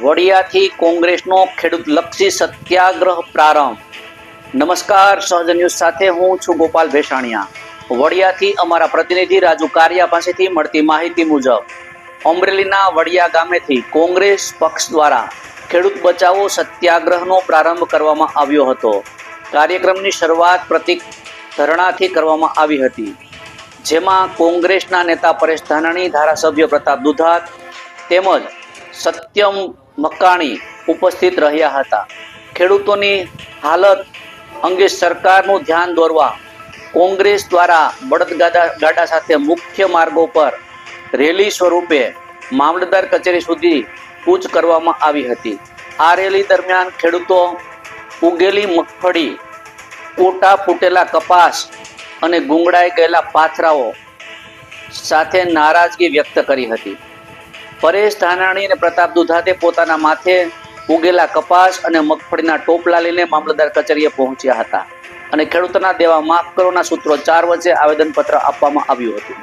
વડિયાથી કોંગ્રેસનો ખેડૂતલક્ષી સત્યાગ્રહ પ્રારંભ. નમસ્કાર, સહજ ન્યૂઝ સાથે હું છું ગોપાલ ભેસાણિયા. વડિયાથી અમારા પ્રતિનિધિ રાજુ કારિયા પાસેથી મળતી માહિતી મુજબ, અમરેલીના વડિયા ગામેથી કોંગ્રેસ પક્ષ દ્વારા ખેડૂત બચાવો સત્યાગ્રહનો પ્રારંભ કરવામાં આવ્યો હતો. કાર્યક્રમની શરૂઆત પ્રતિક ધરણાથી કરવામાં આવી હતી. જેમાં કોંગ્રેસના નેતા પરેશ ધાનાણી, ધારાસભ્ય પ્રતાપ દુધાત તેમજ સત્યમ મકાણી ઉપસ્થિત રહ્યા હતા. ખેડૂતોની હાલત અંગે સરકારનું ધ્યાન દોરવા કોંગ્રેસ દ્વારા બળદગાડા ગાડા સાથે મુખ્ય માર્ગો પર રેલી સ્વરૂપે મામલતદાર કચેરી સુધી કૂચ કરવામાં આવી હતી. આ રેલી દરમિયાન ખેડૂતો ઉગેલી મગફળી, કોટા ફૂટેલા કપાસ અને ગુંગળાઈ ગયેલા પાથરાઓ સાથે નારાજગી વ્યક્ત કરી હતી. પરેશ ધાનાણી અને પ્રતાપ દુધાતે પોતાના માથે ઉગેલા કપાસ અને મગફળીના ટોપલા લઈને મામલતદાર કચેરીએ પહોંચ્યા હતા અને ખેડૂતોના દેવા માફ કરોના સૂત્રોચ્ચાર વચ્ચે આવેદનપત્ર આપવામાં આવ્યું હતું.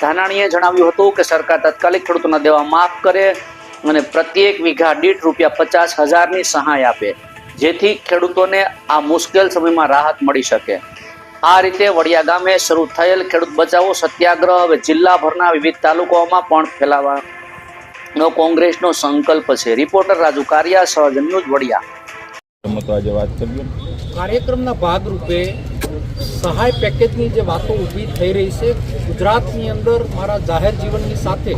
ધાનાણીએ જણાવ્યું હતું કે સરકાર તાત્કાલિક ખેડૂતોના દેવા માફ કરે અને પ્રત્યેક વીઘા દીઠ રૂપિયા પચાસ હજારની સહાય આપે, જેથી ખેડૂતોને આ મુશ્કેલ સમયમાં રાહત મળી શકે. આ રીતે વડિયા ગામે શરૂ થયેલ ખેડૂત બચાવો સત્યાગ્રહ હવે જિલ્લાભરના વિવિધ તાલુકાઓમાં પણ ફેલાવાનો કોંગ્રેસનો સંકલ્પ છે. રિપોર્ટર રાજુ કારિયા સહજ ન્યૂઝ વડિયા. રમતો આજે વાત કરીએ. કાર્યક્રમના ભાગરૂપે સહાય પેકેજની જે વાતો ઊભી થઈ રહી છે ગુજરાતની અંદર મારા જાહેર જીવનની સાથે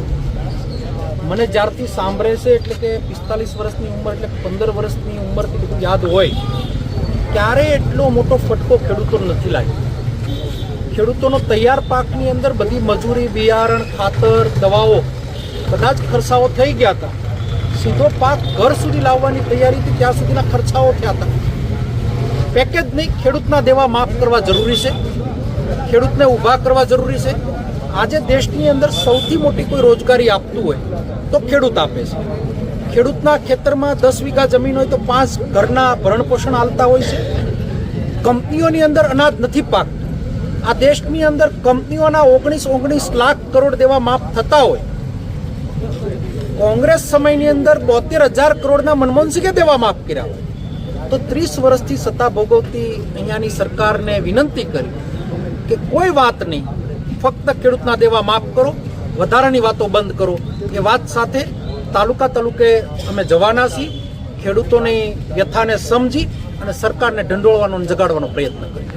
મને જ્યારથી સાંભળે છે એટલે કે પિસ્તાલીસ વર્ષની ઉંમર એટલે પંદર વર્ષની ઉંમરથી બધું યાદ હોય ક્યારે એટલો મોટો ફટકો ખેડૂતો નથી લાગ્યો? ખેડૂતોનો તૈયાર પાકની અંદર બધી મજૂરી બિયારણ ખાતર દવાઓ જ ખર્ચાઓ થઈ ગયા હતા. સીધો પાક ઘર સુધી લાવવાની તૈયારીથી ત્યાં સુધીના ખર્ચાઓ થયા હતા. પેકેજ નહીં, ખેડૂતના દેવા માફ કરવા જરૂરી છે. ખેડૂતને ઊભા કરવા જરૂરી છે. આજે દેશની અંદર સૌથી મોટી કોઈ રોજગારી આપતું હોય તો ખેડૂત આપે છે. ખેડૂતના ખેતરમાં દસ વીઘા જમીન હોય તો પાંચ ઘરના ભરણપોષણ હાલતા હોય છે. કંપનીઓની અંદર અનાજ નથી પાકતું. આ દેશની અંદર કંપનીઓના ઓગણીસ ઓગણીસ લાખ કરોડ દેવા માફ થતા હોય કોંગ્રેસ સમયની અંદર બોતેર હજાર કરોડના મનમોહનસિંહે દેવા માફ કર્યા. હોય તો ત્રીસ વર્ષથી સત્તા ભોગવતી અહીંયાની સરકારને વિનંતી કરી કે કોઈ વાત નહીં, ફક્ત ખેડૂતના દેવા માફ કરો, વધારાની વાતો બંધ કરો. એ વાત સાથે તાલુકા તાલુકે અમે જવાના છીએ, ખેડૂતોની વ્યથાને સમજી અને સરકારને ઢંઢોળવાનો જગાડવાનો પ્રયત્ન કરીએ.